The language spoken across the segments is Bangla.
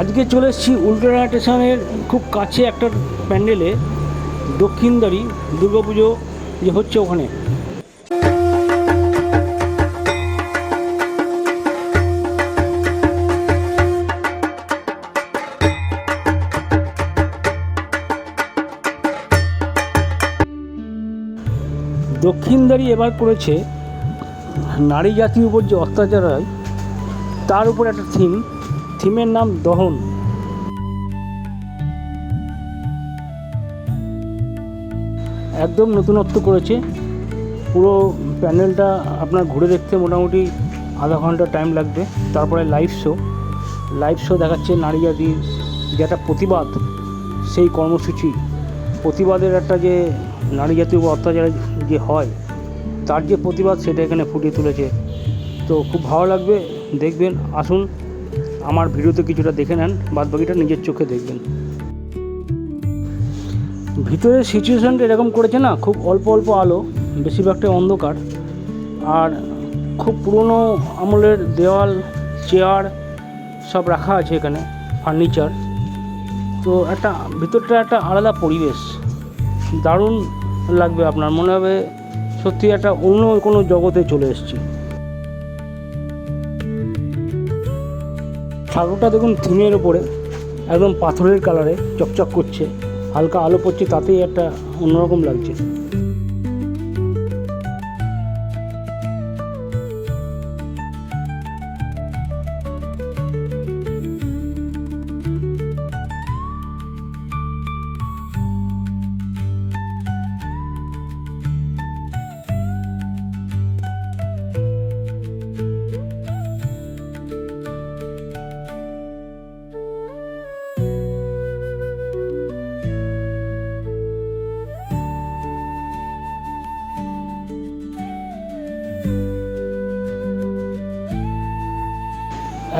আজকে চলে এসেছি উল্টোডাঙ্গা স্টেশনের খুব কাছে একটা প্যান্ডেলে দক্ষিণদারি দুর্গাপুজো যে হচ্ছে ওখানে। দক্ষিণদারি এবার করেছে নারী জাতির উপর যে অত্যাচার হয়, তার উপর একটা থিম থিমের নাম দহন। একদম নতুনত্ব করেছে। পুরো প্যান্ডেলটা আপনার ঘুরে দেখতে মোটামুটি আধা ঘণ্টা টাইম লাগবে। তারপরে লাইভ শো লাইভ শো দেখাচ্ছে নারী জাতির যে একটা প্রতিবাদ, সেই কর্মসূচি। প্রতিবাদের একটা যে নারী জাতির উপর অত্যাচার যে হয়, তার যে প্রতিবাদ সেটা এখানে ফুটিয়ে তুলেছে। তো খুব ভালো লাগবে, দেখবেন, আসুন। আমার ভিডিওতে কিছুটা দেখে নেন বাদ বাকিটা নিজের চোখে দেখবেন। ভিতরের সিচুয়েশানটা এরকম করেছে না, খুব অল্প অল্প আলো, বেশিরভাগটাই অন্ধকার। আর খুব পুরনো আমলের দেওয়াল, চেয়ার সব রাখা আছে এখানে, ফার্নিচার। তো একটা, ভিতরটা একটা আলাদা পরিবেশ। দারুণ লাগবে আপনার, মনে হবে সত্যি একটা অন্য কোনো জগতে চলে এসেছি। ঠাকুরটা দেখুন থিমের ওপরে একদম পাথরের কালারে চকচক করছে। হালকা আলো পড়ছে, তাতেই একটা অন্যরকম লাগছে।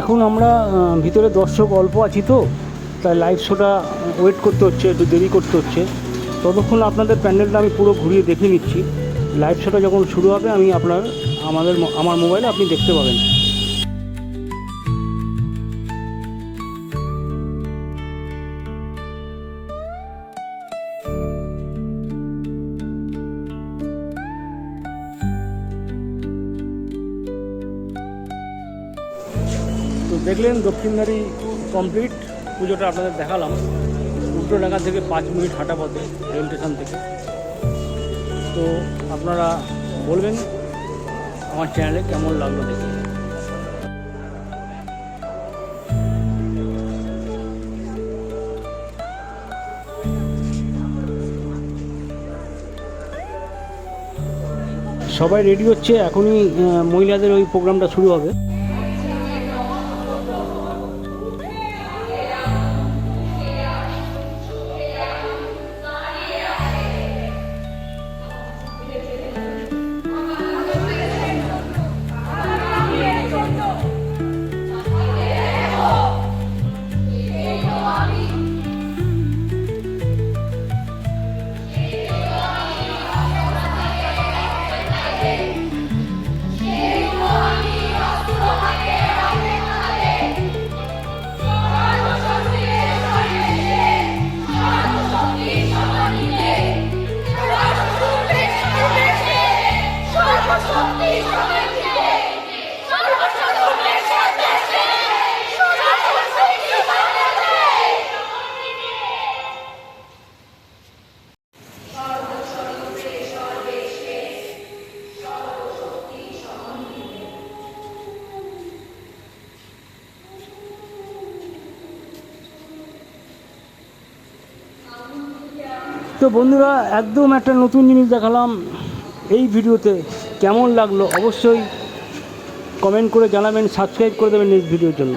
এখন আমরা ভিতরে দর্শক অল্প আছি তো, তাই লাইভ শোটা ওয়েট করতে হচ্ছে, একটু দেরি করতে হচ্ছে। ততক্ষণ আপনাদের প্যান্ডেলটা আমি পুরো ঘুরিয়ে দেখে নিচ্ছি। লাইভ শোটা যখন শুরু হবে, আমি আপনার, আমাদের, আমার মোবাইলে আপনি দেখতে পাবেন। তো দেখলেন দক্ষিণদারি কমপ্লিট পুজোটা আপনাদের দেখালাম। উত্তর উল্টোডাঙ্গা থেকে পাঁচ মিনিট হাঁটা পথে রেল স্টেশন থেকে। তো আপনারা বলবেন, আমার চ্যানেলে কেমন লাগল দেখে। সবাই রেডি হচ্ছে, এখনই মহিলাদের ওই প্রোগ্রামটা শুরু হবে। তো বন্ধুরা একদম একটা নতুন জিনিস দেখালাম এই ভিডিওতে। কেমন লাগল অবশ্যই কমেন্ট করে জানাবেন সাবস্ক্রাইব করে দেবেন নেক্সট ভিডিওর জন্য।